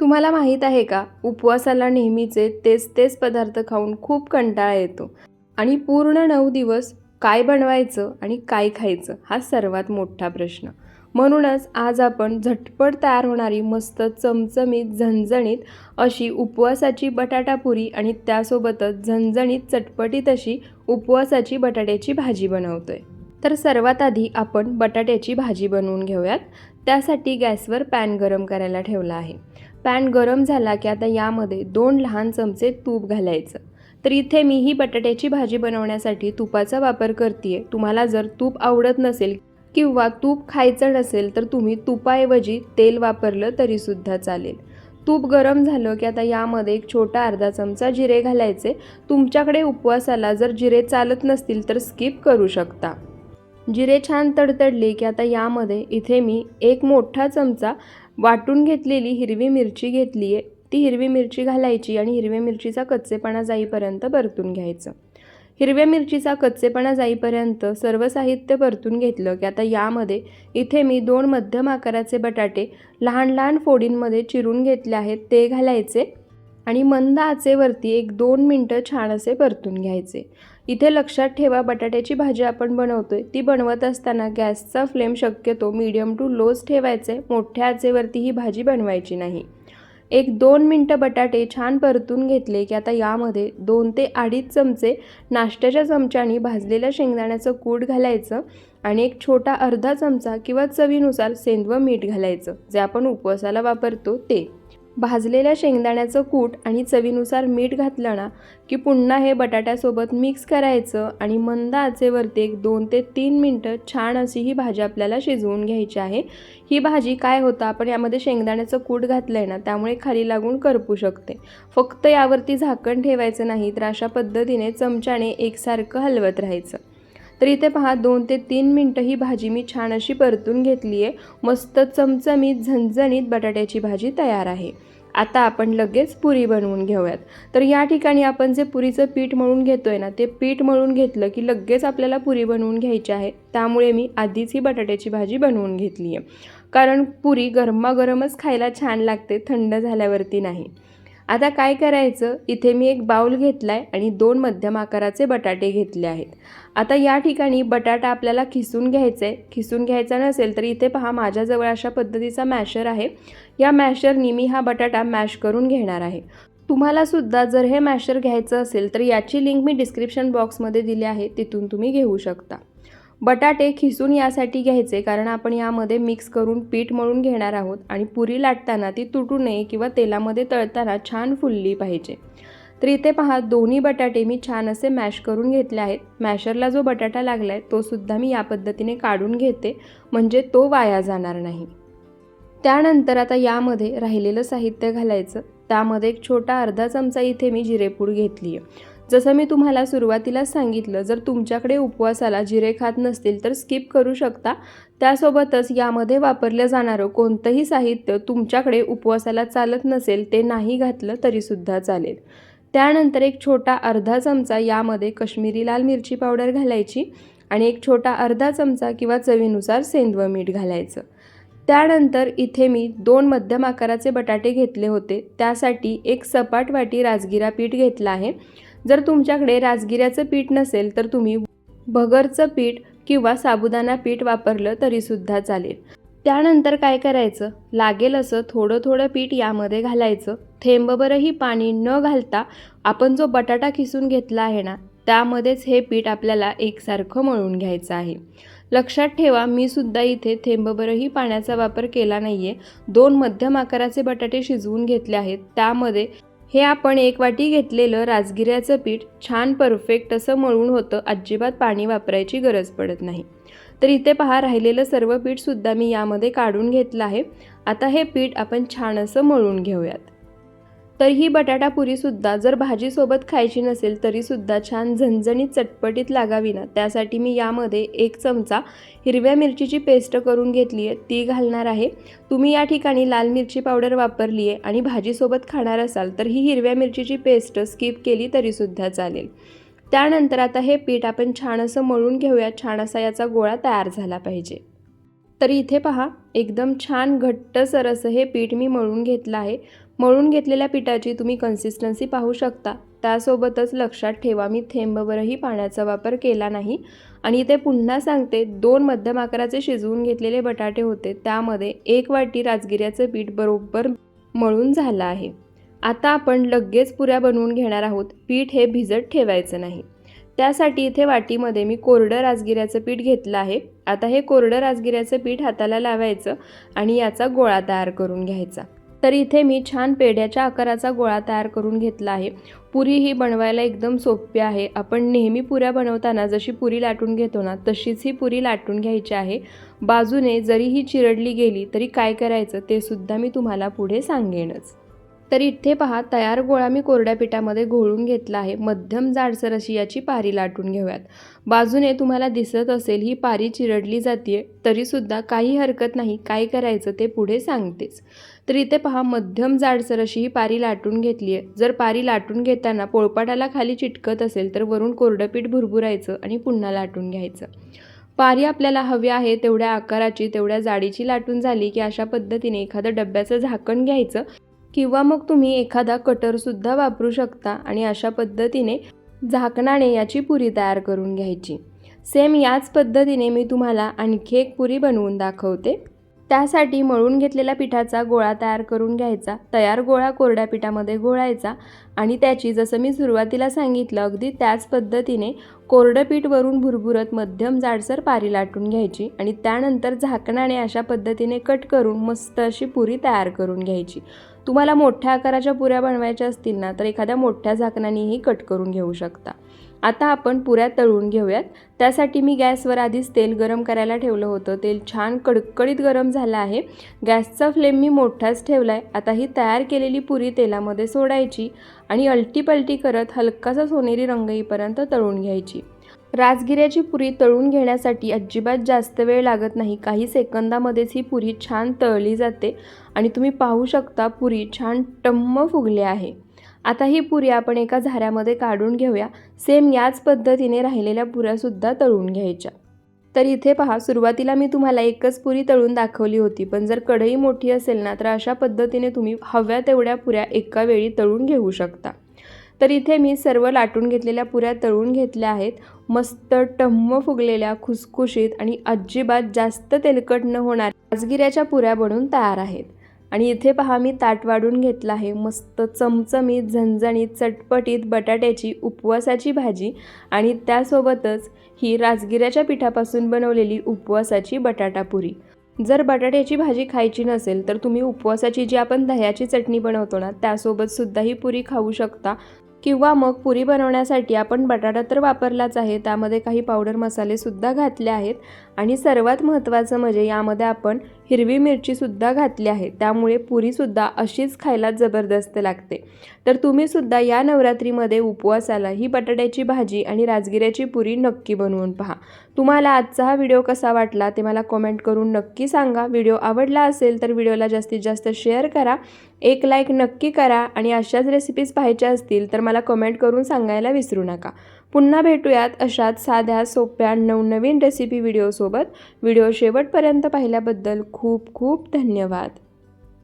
तुम्हाला माहीत आहे का? उपवासाला नेहमीचे तेच तेच पदार्थ खाऊन खूप कंटाळा येतो. आणि पूर्ण नऊ दिवस काय बनवायचं आणि काय खायचं हा सर्वात मोठा प्रश्न. म्हणूनच आज आपण झटपट तयार होणारी मस्त चमचमीत झणझणीत अशी उपवासाची बटाटापुरी आणि त्यासोबतच झणझणीत चटपटीत अशी उपवासाची बटाट्याची भाजी बनवतोय. तर सर्वात आधी आपण बटाट्याची भाजी बनवून घेऊयात. त्यासाठी गॅसवर पॅन गरम करायला ठेवला आहे. पॅन गरम झाला की आता यामध्ये दोन लहान चमचे तूप घालायचं. तर इथे मी ही बटाट्याची भाजी बनवण्यासाठी तुपाचा वापर करते तुम्हाला जर तूप आवडत नसेल किंवा तूप खायचं नसेल तर तुम्ही तुपाऐवजी तेल वापरलं तरीसुद्धा चालेल. तूप गरम झालं की आता यामध्ये एक छोटा अर्धा चमचा जिरे घालायचे. तुमच्याकडे उपवासाला जर जिरे चालत नसतील तर स्किप करू शकता. जिरे छान तडतडले की आता यामध्ये इथे मी एक मोठा चमचा वाटून घेतलेली हिरवी मिरची घेतली आहे ती हिरवी मिरची घालायची आणि हिरव्या मिरचीचा कच्चेपणा जाईपर्यंत परतून घ्यायचं. हिरव्या मिरचीचा कच्चेपणा जाईपर्यंत सर्व साहित्य परतून घेतलं की आता यामध्ये इथे मी दोन मध्यम आकाराचे बटाटे लहान लहान फोडींमध्ये चिरून घेतले आहेत ते घालायचे आणि मंद आचेवरती एक दोन मिनटं छान असे परतून घ्यायचे. इथे लक्षात ठेवा बटाट्याची भाजी आपण बनवतोय. ती बनवत असताना गॅसचा फ्लेम शक्यतो मीडियम टू लोच ठेवायचे. मोठ्या आचेवरती ही भाजी बनवायची नाही. एक दोन मिनटं बटाटे छान परतून घेतले की आता यामध्ये दोन ते अडीच चमचे नाश्त्याच्या चमच्याने भाजलेल्या शेंगदाण्याचं कूट घालायचं आणि एक छोटा अर्धा चमचा किंवा चवीनुसार सेंदव मीठ घालायचं जे आपण उपवासाला वापरतो ते. भाजलेल्या शेंगदाण्याचं कूट आणि चवीनुसार मीठ घातलं ना की पुन्हा हे बटाट्यासोबत मिक्स करायचं आणि मंद आचेवरती एक दोन ते तीन मिनटं छान अशी ही भाजी आपल्याला शिजवून घ्यायची आहे. ही भाजी काय होतं आपण यामध्ये शेंगदाण्याचं कूट घातलं आहे ना त्यामुळे खाली लागून करपू शकते. फक्त यावरती झाकण ठेवायचं नाही तर अशा पद्धतीने चमच्याने एकसारखं हलवत राहायचं. तर इथे पहा दोन ते तीन मिनटं ही भाजी मी छान अशी परतून घेतली आहे मस्त चमचमीत झणझणीत बटाट्याची भाजी तयार आहे. आता आपण लगेच पुरी बनवून घेऊयात. तर या ठिकाणी आपण जे पुरीचं पीठ मळून घेतोय ना ते पीठ मळून घेतलं की लगेच आपल्याला पुरी बनवून घ्यायची आहे. त्यामुळे मी आधीच ही बटाट्याची भाजी बनवून घेतली आहे कारण पुरी गरमागरमच खायला छान लागते थंड झाल्यावरती नाही. आता काय करायचं? इथे मी एक बाऊल घेतला आहे आणि दोन मध्यम आकाराचे बटाटे घेतले आहेत. आता या ठिकाणी बटाटा आपल्याला खिसून घ्यायचा आहे खिसून घ्यायचा नसेल तर इथे पहा माझ्याजवळ अशा पद्धतीचा मॅशर आहे. या मॅशरनी मी हा बटाटा मॅश करून घेणार आहे. तुम्हाला सुद्धा जर हे मॅशर घ्यायचं असेल तर याची लिंक मी डिस्क्रिप्शन बॉक्समध्ये दिली आहे तिथून तुम्ही घेऊ शकता. बटाटे खिसून यासाठी घ्यायचे कारण आपण यामध्ये मिक्स करून पीठ मळून घेणार आहोत आणि पुरी लाटताना ती तुटू नये किंवा तेलामध्ये तळताना छान फुलली पाहिजे. तर इथे पहा दोन्ही बटाटे मी छान असे मॅश करून घेतले आहेत. मॅशरला जो बटाटा लागला आहे तो सुद्धा मी या पद्धतीने काढून घेते म्हणजे तो वाया जाणार नाही. त्यानंतर आता यामध्ये राहिलेलं साहित्य घालायचं. त्यामध्ये एक छोटा अर्धा चमचा इथे मी जिरेपूड घेतली आहे जसं मी तुम्हाला सुरुवातीलाच सांगितलं जर तुमच्याकडे उपवासाला जिरे खात नसतील तर स्किप करू शकता. त्यासोबतच यामध्ये वापरलं जाणारं कोणतंही साहित्य तुमच्याकडे उपवासाला चालत नसेल ते नाही घातलं तरीसुद्धा चालेल. त्यानंतर एक छोटा अर्धा चमचा यामध्ये कश्मीरी लाल मिरची पावडर घालायची आणि एक छोटा अर्धा चमचा किंवा चवीनुसार सेंदव मीठ घालायचं. त्यानंतर इथे मी दोन मध्यम आकाराचे बटाटे घेतले होते. त्यासाठी एक सपाट वाटी राजगिरा पीठ घेतलं आहे. जर तुमच्याकडे राजगिऱ्याचं पीठ नसेल तर तुम्ही भगरचं पीठ किंवा साबुदाणा पीठ वापरलं तरीसुद्धा चालेल. त्यानंतर काय करायचं? लागेल असं थोडं थोडं पीठ यामध्ये घालायचं. थेंबभरही पाणी न घालता आपण जो बटाटा खिसून घेतला आहे ना त्यामध्येच हे पीठ आपल्याला एकसारखं मळून घ्यायचं आहे. लक्षात ठेवा मी सुद्धा इथे थेंबभरही पाण्याचा वापर केला नाही आहे दोन मध्यम आकाराचे बटाटे शिजवून घेतले आहेत. त्यामध्ये हे आपण एक वाटी घेतलेलं राजगिऱ्याचं पीठ छान परफेक्ट असं मळून होतं अजिबात पाणी वापरायची गरज पडत नाही. तर इथे पहा राहिलेलं सर्व पीठसुद्धा मी यामध्ये काढून घेतलं आहे. आता हे पीठ आपण छान असं मळून घेऊयात. तर ही बटाटापुरीसुद्धा जर भाजीसोबत खायची नसेल तरीसुद्धा छान झणझणीत चटपटीत लागावी ना. त्यासाठी मी यामध्ये एक चमचा हिरव्या मिरचीची पेस्ट करून घेतली आहे. ती घालणार आहे. तुम्ही या ठिकाणी लाल मिरची पावडर वापरली आहे आणि भाजीसोबत खाणार असाल तर ही हिरव्या मिरचीची पेस्ट स्किप केली तरीसुद्धा चालेल. त्यानंतर आता हे पीठ आपण छान असं मळून घेऊया. छान असा याचा गोळा तयार झाला पाहिजे. तर इथे पहा एकदम छान घट्टसर असं हे पीठ मी मळून घेतलं आहे. मळून घेतलेल्या पिठाची तुम्ही कन्सिस्टन्सी पाहू शकता. त्यासोबतच लक्षात ठेवा मी थेंबवरही पाण्याचा वापर केला नाही. आणि इथे पुन्हा सांगते दोन मध्यम आकाराचे शिजवून घेतलेले बटाटे होते. त्यामध्ये एक वाटी राजगिऱ्याचं पीठ बरोबर मळून झालं आहे. आता आपण लगेच पुऱ्या बनवून घेणार आहोत. पीठ हे भिजत ठेवायचं नाही. त्यासाठी इथे वाटीमध्ये मी कोरडं राजगिऱ्याचं पीठ घेतलं आहे. आता हे कोरडं राजगिऱ्याचं पीठ हाताला लावायचं आणि याचा गोळा तयार करून घ्यायचा. तर इथे मी छान पेढ्याच्या आकाराचा गोळा तयार करून घेतला आहे. पुरी ही बनवायला एकदम सोपी आहे. आपण नेहमी पुऱ्या बनवताना जशी पुरी लाटून घेतो ना तशीच ही पुरी लाटून घ्यायची आहे. बाजूने जरी ही चिरडली गेली तरी काय करायचं ते सुद्धा मी तुम्हाला पुढे सांगेनच. तर इथे पहा तयार गोळा मी कोरड्या पिठामध्ये घोळून घेतला आहे. मध्यम जाडसर अशी याची पारी लाटून घेऊयात. बाजूने तुम्हाला दिसत असेल ही पारी चिरडली जाते तरीसुद्धा काही हरकत नाही. काय करायचं ते पुढे सांगतेच. तर इथे पहा मध्यम जाडसर अशी ही पारी लाटून घेतली आहे. जर पारी लाटून घेताना पोळपाटाला खाली चिटकत असेल तर वरून कोरडं पीठ भुरभुरायचं आणि पुन्हा लाटून घ्यायचं. पारी आपल्याला हवी आहे तेवढ्या आकाराची तेवढ्या जाडीची लाटून झाली की अशा पद्धतीने एखादं डब्याचं झाकण घ्यायचं किंवा मग तुम्ही एखादा कटरसुद्धा वापरू शकता आणि अशा पद्धतीने झाकणाने याची पुरी तयार करून घ्यायची. सेम याच पद्धतीने मी तुम्हाला आणखी एक पुरी बनवून दाखवते. त्यासाठी मळून घेतलेल्या पिठाचा गोळा तयार करून घ्यायचा. तयार गोळा कोरड्या पिठामध्ये घोळायचा आणि त्याची जसं मी सुरुवातीला सांगितलं अगदी त्याच पद्धतीने कोरडं पीठ वरून भुरभुरत मध्यम जाडसर पारी लाटून घ्यायची आणि त्यानंतर झाकणाने अशा पद्धतीने कट करून मस्त अशी पुरी तयार करून घ्यायची. तुम्हाला मोठ्या आकाराच्या पुऱ्या बनवायच्या असतील ना तर एखाद्या मोठ्या झाकणानेही कट करून घेऊ शकता. आता आपण पुऱ्या तळून घेऊयात. त्यासाठी मी गॅसवर आधीच तेल गरम करायला ठेवलं होतं. तेल छान कडकडीत गरम झालं आहे. गॅसचा फ्लेम मी मोठाच ठेवला आहे आता ही तयार केलेली पुरी तेलामध्ये सोडायची आणि अलटीपलटी करत हलकासा सोनेरी रंग येईपर्यंत तळून घ्यायची. राजगिऱ्याची पुरी तळून घेण्यासाठी अजिबात जास्त वेळ लागत नाही. काही सेकंदामध्येच ही पुरी छान तळली जाते आणि तुम्ही पाहू शकता पुरी छान टम्म फुगली आहे. आता ही पुरी आपण एका झाऱ्यामध्ये काढून घेऊया. सेम याच पद्धतीने राहिलेल्या पुऱ्यासुद्धा तळून घ्यायच्या. तर इथे पहा सुरुवातीला मी तुम्हाला एकच पुरी तळून दाखवली होती पण जर कढई मोठी असेल ना तर अशा पद्धतीने तुम्ही हव्या तेवढ्या पुऱ्या एका वेळी तळून घेऊ शकता. तर इथे मी सर्व लाटून घेतलेल्या पुऱ्या तळून घेतल्या आहेत. मस्त टम्म फुगलेल्या खुसखुशीत आणि अजिबात जास्त तेलकट न होणार राजगिऱ्याच्या पुऱ्या बनून तयार आहेत. आणि इथे पहा मी ताट वाढून घेतलं आहे. मस्त चमचमीत झणझणीत चटपटीत बटाट्याची उपवासाची भाजी आणि त्यासोबतच ही राजगिऱ्याच्या पिठापासून बनवलेली उपवासाची बटाटा पुरी. जर बटाट्याची भाजी खायची नसेल तर तुम्ही उपवासाची जी आपण दह्याची चटणी बनवतो ना त्यासोबत सुद्धा ही पुरी खाऊ शकता. किंवा मग पुरी बनवण्यासाठी आपण बटाटा तर वापरलाच आहे. त्यामध्ये काही पावडर मसालेसुद्धा घातले आहेत. आणि सर्वात महत्त्वाचं म्हणजे यामध्ये आपण हिरवी मिरचीसुद्धा घातली आहे. त्यामुळे पुरीसुद्धा अशीच खायला जबरदस्त लागते. तर तुम्हीसुद्धा या नवरात्रीमध्ये उपवासाला ही बटाट्याची भाजी आणि राजगिऱ्याची पुरी नक्की बनवून पहा. तुम्हाला आजचा हा व्हिडिओ कसा वाटला ते मला कॉमेंट करून नक्की सांगा. व्हिडिओ आवडला असेल तर व्हिडिओला जास्तीत जास्त शेअर करा. एक लाईक नक्की करा आणि अशाच रेसिपीज पाहायच्या असतील तर मला कमेंट करून सांगायला विसरू नका. पुन्हा भेटूयात अशाच साध्या सोप्या नवनवीन रेसिपी व्हिडिओसोबत व्हिडिओ शेवटपर्यंत पाहिल्याबद्दल खूप खूप धन्यवाद.